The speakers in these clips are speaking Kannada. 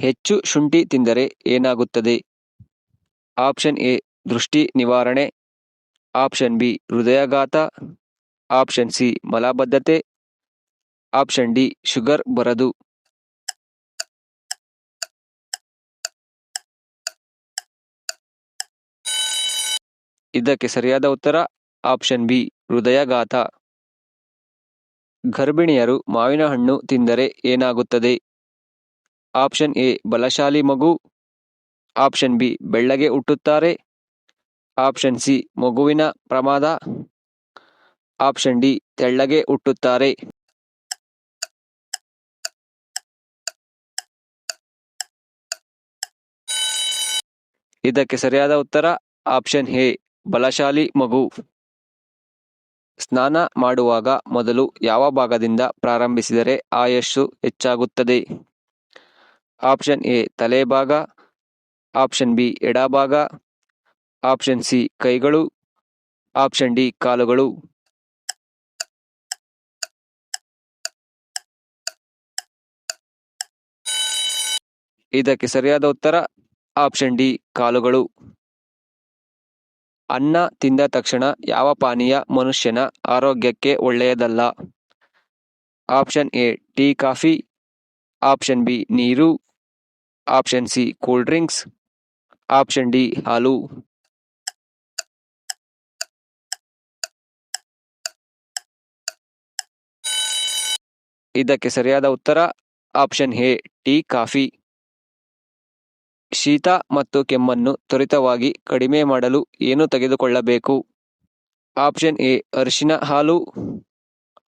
ಹೆಚ್ಚು ಶುಂಠಿ ತಿಂದರೆ ಏನಾಗುತ್ತದೆ? ಆಪ್ಷನ್ ಎ, ದೃಷ್ಟಿ ನಿವಾರಣೆ. ಆಪ್ಷನ್ ಬಿ, ಹೃದಯಾಘಾತ. ಆಪ್ಷನ್ ಸಿ, ಮಲಬದ್ಧತೆ. ಆಪ್ಷನ್ ಡಿ, ಶುಗರ್ ಬರದು. ಇದಕ್ಕೆ ಸರಿಯಾದ ಉತ್ತರ, ಆಪ್ಷನ್ ಬಿ, ಹೃದಯಾಘಾತ. ಗರ್ಭಿಣಿಯರು ಮಾವಿನ ಹಣ್ಣು ತಿಂದರೆ ಏನಾಗುತ್ತದೆ? ಆಪ್ಷನ್ ಎ, ಬಲಶಾಲಿ ಮಗು. ಆಪ್ಷನ್ ಬಿ, ಬೆಳ್ಳಗೆ ಹುಟ್ಟುತ್ತಾರೆ. ಆಪ್ಷನ್ ಸಿ, ಮಗುವಿನ ಪ್ರಮಾದ. ಆಪ್ಷನ್ ಡಿ, ತೆಳ್ಳಗೆ ಹುಟ್ಟುತ್ತಾರೆ. ಇದಕ್ಕೆ ಸರಿಯಾದ ಉತ್ತರ, ಆಪ್ಷನ್ ಎ, ಬಲಶಾಲಿ ಮಗು. ಸ್ನಾನ ಮಾಡುವಾಗ ಮೊದಲು ಯಾವ ಭಾಗದಿಂದ ಪ್ರಾರಂಭಿಸಿದರೆ ಆಯಸ್ಸು ಹೆಚ್ಚಾಗುತ್ತದೆ? ಆಪ್ಷನ್ ಎ ತಲೆಭಾಗ ಆಪ್ಷನ್ ಬಿ ಎಡಭಾಗ ಆಪ್ಷನ್ ಸಿ ಕೈಗಳು, ಆಪ್ಷನ್ ಡಿ ಕಾಲುಗಳು. ಇದಕ್ಕೆ ಸರಿಯಾದ ಉತ್ತರ ಆಪ್ಷನ್ ಡಿ ಕಾಲುಗಳು. ಅನ್ನ ತಿಂದ ತಕ್ಷಣ ಯಾವ ಪಾನೀಯ ಮನುಷ್ಯನ ಆರೋಗ್ಯಕ್ಕೆ ಒಳ್ಳೆಯದಲ್ಲ? Option A tea coffee option B ನೀರು, option C cool drinks, option D ಹಾಲು. ಇದಕ್ಕೆ ಸರಿಯಾದ ಉತ್ತರ ಆಪ್ಷನ್ ಎ ಟೀ, ಕಾಫಿ. ಶೀತ ಮತ್ತು ಕೆಮ್ಮನ್ನು ತ್ವರಿತವಾಗಿ ಕಡಿಮೆ ಮಾಡಲು ಏನು ತೆಗೆದುಕೊಳ್ಳಬೇಕು? ಆಪ್ಷನ್ ಎ ಅರಿಶಿನ ಹಾಲು,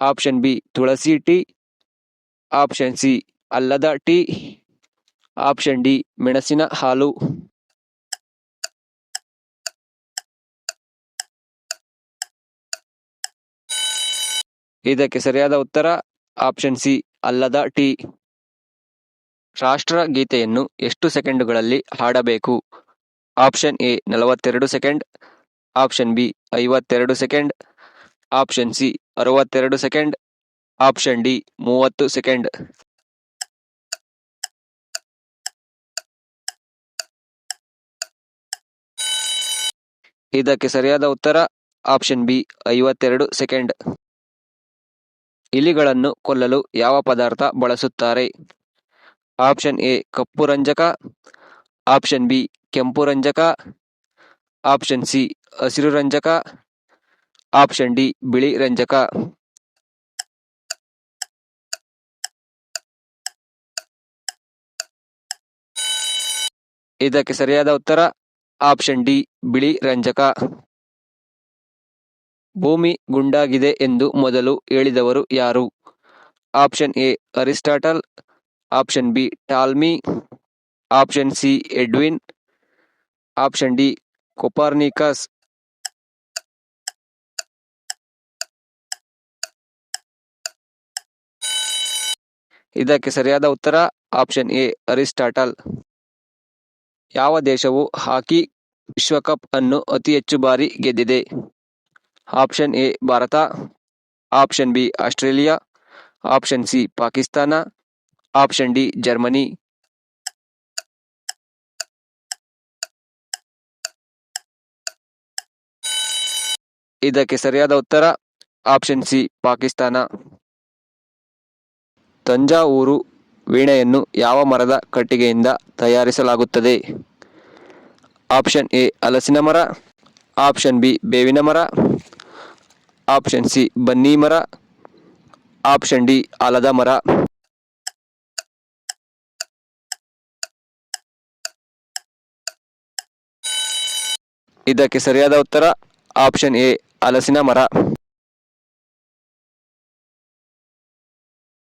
ಆಪ್ಷನ್ ಬಿ ತುಳಸಿ ಟೀ, ಆಪ್ಷನ್ ಸಿ ಅಲ್ಲದ ಟೀ, ಆಪ್ಷನ್ ಡಿ, ಮೆಣಸಿನ ಹಾಲು. ಇದಕ್ಕೆ ಸರಿಯಾದ ಉತ್ತರ, ಆಪ್ಷನ್ ಸಿ, ಅಲ್ಲದ ಟೀ. ರಾಷ್ಟ್ರಗೀತೆಯನ್ನು ಎಷ್ಟು ಸೆಕೆಂಡುಗಳಲ್ಲಿ ಹಾಡಬೇಕು? ಆಪ್ಷನ್ ಎ, ನಲವತ್ತೆರಡು ಸೆಕೆಂಡ್. ಆಪ್ಷನ್ ಬಿ, ಐವತ್ತೆರಡು ಸೆಕೆಂಡ್. ಆಪ್ಷನ್ ಸಿ, ಅರವತ್ತೆರಡು ಸೆಕೆಂಡ್. ಆಪ್ಷನ್ ಡಿ, ಮೂವತ್ತು ಸೆಕೆಂಡ್. ಇದಕ್ಕೆ ಸರಿಯಾದ ಉತ್ತರ ಆಪ್ಷನ್ ಬಿ, ಐವತ್ತೆರಡು ಸೆಕೆಂಡ್. ಇಲಿಗಳನ್ನು ಕೊಲ್ಲಲು ಯಾವ ಪದಾರ್ಥ ಬಳಸುತ್ತಾರೆ? ಆಪ್ಷನ್ ಎ, ಕಪ್ಪು ರಂಜಕ. ಆಪ್ಷನ್ ಬಿ, ಕೆಂಪು ರಂಜಕ. ಆಪ್ಷನ್ ಸಿ, ಹಸಿರು ರಂಜಕ. ಆಪ್ಷನ್ ಡಿ, ಬಿಳಿ ರಂಜಕ. ಇದಕ್ಕೆ ಸರಿಯಾದ ಉತ್ತರ ಆಪ್ಷನ್ ಡಿ, ಬಿಳಿ ರಂಜಕ. ಭೂಮಿ ಗುಂಡಾಗಿದೆ ಎಂದು ಮೊದಲು ಹೇಳಿದವರು ಯಾರು? Option A, Aristotle. Option B, Ptolemy. Option C, Edwin. Option D, Copernicus. ಇದಕ್ಕೆ ಸರಿಯಾದ ಉತ್ತರ ಆಪ್ಷನ್ ಎ, ಅರಿಸ್ಟಾಟಲ್. ಯಾವ ದೇಶವು ಹಾಕಿ ವಿಶ್ವಕಪ್ ಅನ್ನು ಅತಿ ಹೆಚ್ಚು ಬಾರಿ ಗೆದ್ದಿದೆ? Option A, Bharat. Option B, Australia. Option C, Pakistan. Option D, Germany. ಇದಕ್ಕೆ ಸರಿಯಾದ ಉತ್ತರ, ಆಪ್ಷನ್ ಸಿ, ಪಾಕಿಸ್ತಾನ. ತಂಜಾವೂರು ವೀಣೆಯನ್ನು ಯಾವ ಮರದ ಕಟ್ಟಿಗೆಯಿಂದ ತಯಾರಿಸಲಾಗುತ್ತದೆ? ಆಪ್ಷನ್ ಎ ಹಲಸಿನ ಮರ. ಆಪ್ಷನ್ ಬಿ, ಬೇವಿನ ಮರ. ಆಪ್ಷನ್ ಸಿ, ಬನ್ನಿ ಮರ. ಆಪ್ಷನ್ ಡಿ, ಆಲದ ಮರ. ಇದಕ್ಕೆ ಸರಿಯಾದ ಉತ್ತರ ಆಪ್ಷನ್ ಎ ಹಲಸಿನ ಮರ.